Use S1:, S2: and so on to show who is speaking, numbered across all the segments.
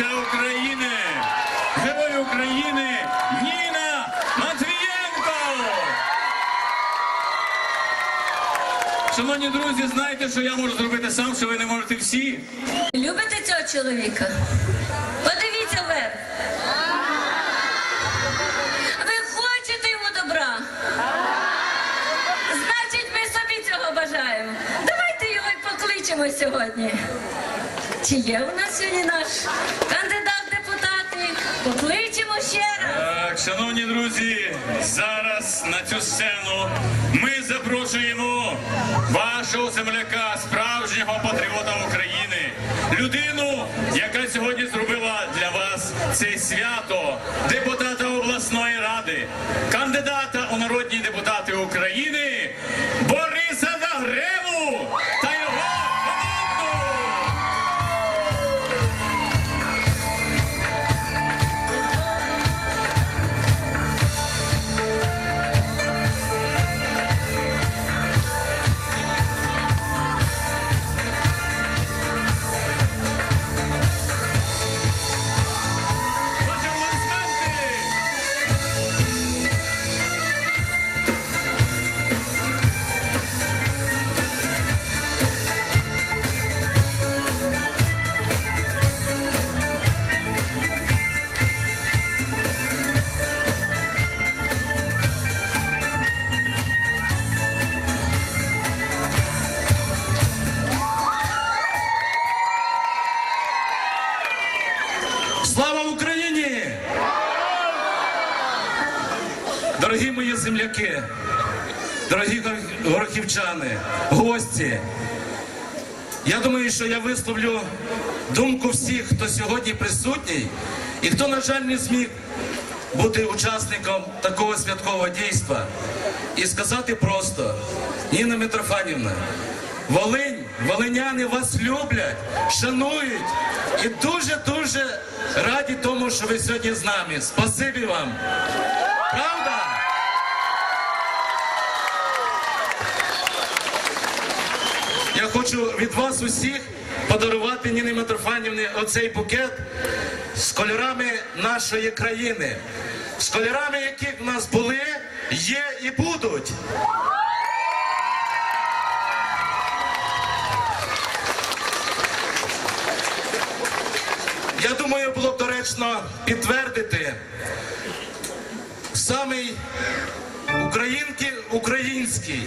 S1: Переможниця України, Герой України Ніна Матвієнко. Шановні друзі, знаєте, що я можу зробити сам, що ви не можете всі.
S2: Любите цього чоловіка? Подивіться вверх. Ви хочете йому добра? Значить, ми собі цього бажаємо. Давайте його й покличемо сьогодні. Чи є у нас сьогодні наш кандидат-депутати? Покличемо ще раз.
S1: Так, шановні друзі, зараз на цю сцену ми запрошуємо вашого земляка, справжнього патріота України, людину, яка сьогодні зробила для вас це свято, депутата обласної ради, кандидата у народні депутати України Бориса
S3: Слава Україні! Дорогі мої земляки, дорогі горохівчани, гості. Я думаю, що я висловлю думку всіх, хто сьогодні присутній і хто, на жаль, не зміг бути учасником такого святкового дійства. І сказати просто, Ніна Митрофанівна, Волинь, волиняни вас люблять, шанують і дуже-дуже раді тому, що ви сьогодні з нами. Спасибі вам. Правда? Я хочу від вас усіх подарувати Ніні Митрофанівні оцей букет з кольорами нашої країни, з кольорами, які в нас були, є і будуть. Я думаю, було б доречно підтвердити самий українки, український,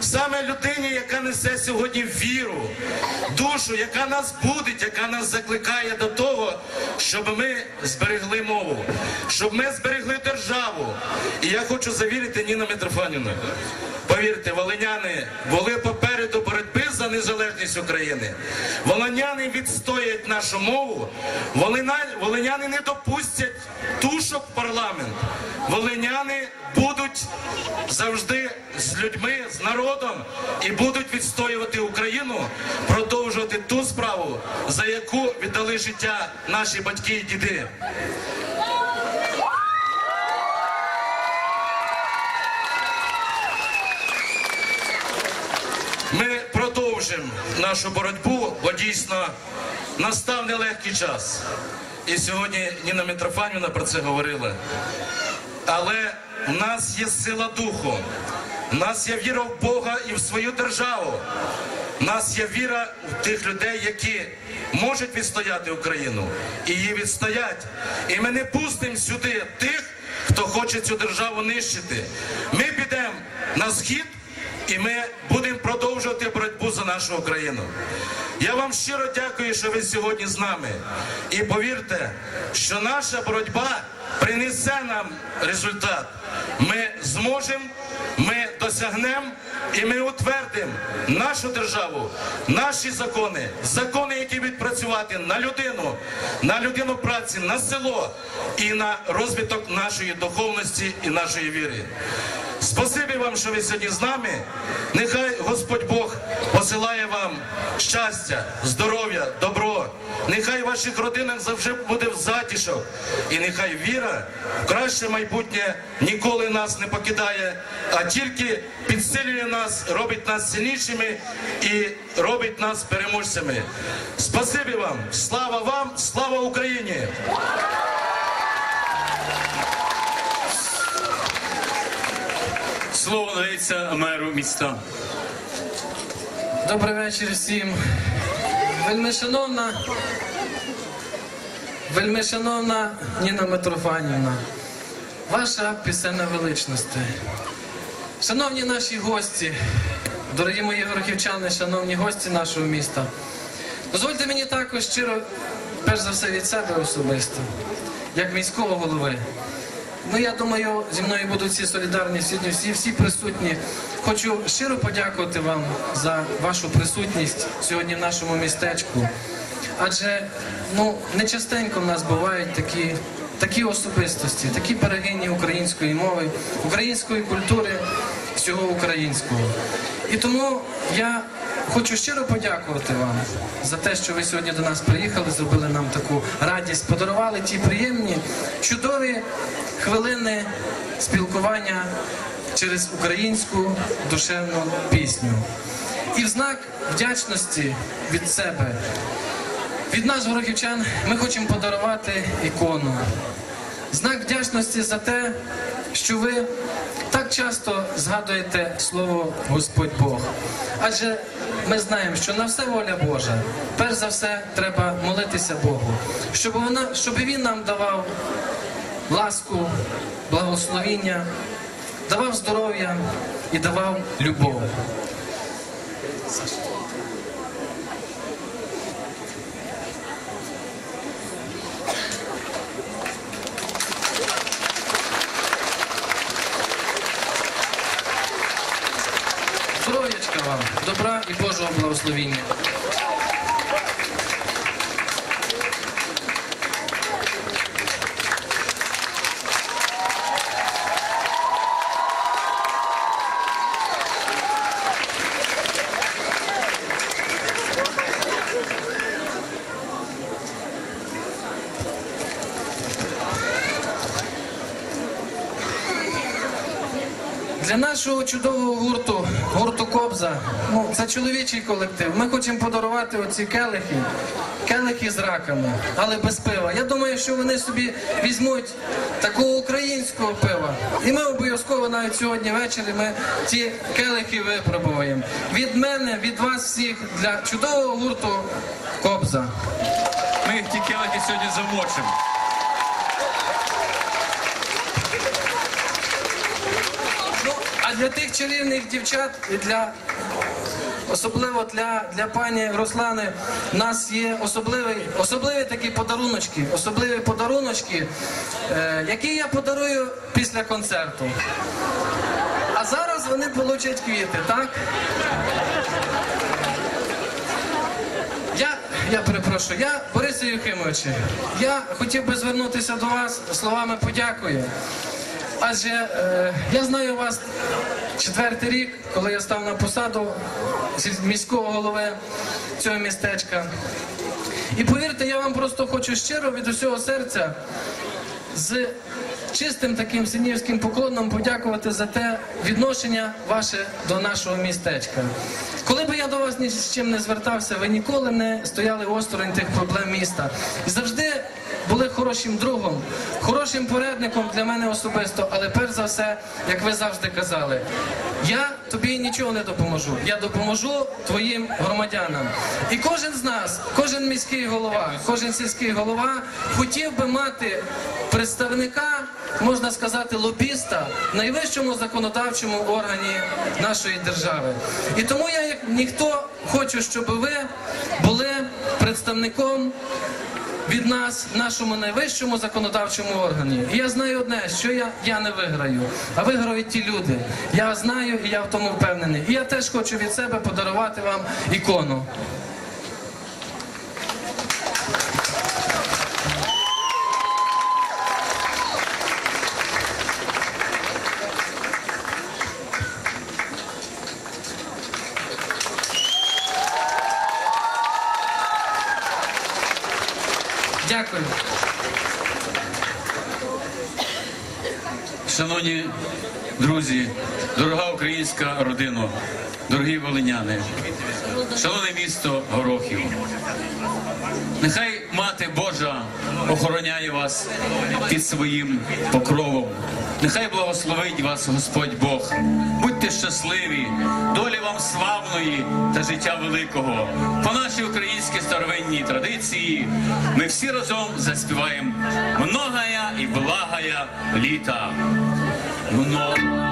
S3: саме людині, яка несе сьогодні віру, душу, яка нас будить, яка нас закликає до того, щоб ми зберегли мову, щоб ми зберегли державу. І я хочу завірити Ніна Митрофанівна. Повірте, волиняни були попереду боротьби за незалежність України. Волиняни відстоять нашу мову. Волиняни не допустять тушок парламент. Волиняни будуть завжди з людьми, з народом і будуть відстоювати Україну, продовжувати ту справу, за яку віддали життя наші батьки і діди. Ми продовжимо нашу боротьбу, бо дійсно настав нелегкий час. І сьогодні Ніна Митрофанівна про це говорила. Але в нас є сила духу, в нас є віра в Бога і в свою державу. В нас є віра в тих людей, які можуть відстояти Україну і її відстоять. І ми не пустимо сюди тих, хто хоче цю державу нищити. Ми підемо на схід і ми будемо продовжувати боротьбу за нашу Україну. Я вам щиро дякую, що ви сьогодні з нами. І повірте, що наша боротьба принесе нам результат. Ми зможемо, ми досягнемо і ми утвердимо нашу державу, наші закони, закони, які будуть працювати на людину, на людину праці, на село і на розвиток нашої духовності і нашої віри. Спасибі вам, що ви сьогодні з нами. Нехай Господь Бог посилає вам щастя, здоров'я, добро. Нехай в ваших родинах завжди буде в затишок. І нехай віра в краще майбутнє ніколи нас не покидає, а тільки підсилює нас, робить нас сильнішими і робить нас переможцями. Спасибі вам, слава вам, слава Україні!
S1: Слово надається меру міста.
S4: Добрий вечір всім. Вельми шановна, Ніна Митрофанівна, ваша пісенна величність. Шановні наші гості, дорогі мої горохівчани, шановні гості нашого міста, дозвольте мені також щиро, перш за все від себе особисто, як міського голови. Ну, я думаю, зі мною будуть всі солідарні сьогодні, всі, всі присутні. Хочу щиро подякувати вам за вашу присутність сьогодні в нашому містечку. Адже ну, не частенько в нас бувають такі, такі особистості, такі берегині української мови, української культури, всього українського. І тому я хочу щиро подякувати вам за те, що ви сьогодні до нас приїхали, зробили нам таку радість, подарували ті приємні, чудові хвилини спілкування через українську душевну пісню. І в знак вдячності від себе, від нас, горохівчан, ми хочемо подарувати ікону. Знак вдячності за те, що ви так часто згадуєте слово Господь Бог. Адже ми знаємо, що на все воля Божа. Перш за все, треба молитися Богу, щоб вона, щоб Він нам давав ласку, благословіння, давав здоров'я і давав любов. Вам, добра і Божого благословіння. Для нашого чудового гурту, гурту Кобза, ну це чоловічий колектив. Ми хочемо подарувати оці келихи, келихи з раками, але без пива. Я думаю, що вони собі візьмуть такого українського пива. І ми обов'язково навіть сьогодні ввечері ми ці келихи випробуємо. Від мене, від вас всіх для чудового гурту Кобза.
S1: Ми ті келихи сьогодні замочимо.
S4: Ну, а для тих чарівних дівчат і для особливо для, для пані Руслани, у нас є особливий, особливі такі подаруночки, особливі подаруночки, е, які я подарую після концерту. А зараз вони получать квіти, так? Я, перепрошую, я Борисе Юхимовичу, я хотів би звернутися до вас словами подякою. Адже е, я знаю вас четвертий рік, коли я став на посаду міського голови цього містечка. І повірте, я вам просто хочу щиро від усього серця з чистим таким синівським поклоном подякувати за те відношення ваше до нашого містечка. Коли би я до вас ні з чим не звертався, ви ніколи не стояли осторонь тих проблем міста. І завжди були хорошим другом, хорошим порадником для мене особисто, але перш за все, як ви завжди казали, я тобі нічого не допоможу. Я допоможу твоїм громадянам. І кожен з нас, кожен міський голова, кожен сільський голова хотів би мати представника, можна сказати, лобіста в найвищому законодавчому органі нашої держави. І тому я, як ніхто, хочу, щоб ви були представником від нас нашому найвищому законодавчому органі. І я знаю одне, що я, я не виграю, а виграють ті люди. Я знаю і я в тому впевнений. І я теж хочу від себе подарувати вам ікону. Дякую.
S1: Шановні друзі, дорога українська родина, дорогі волиняни, шановне місто Горохів. Нехай Мати Божа охороняє вас під своїм покровом. Нехай благословить вас Господь Бог. Будьте щасливі, долі вам славної та життя великого. По нашій українській старовинній традиції ми всі разом заспіваємо многая і благая літа. Многая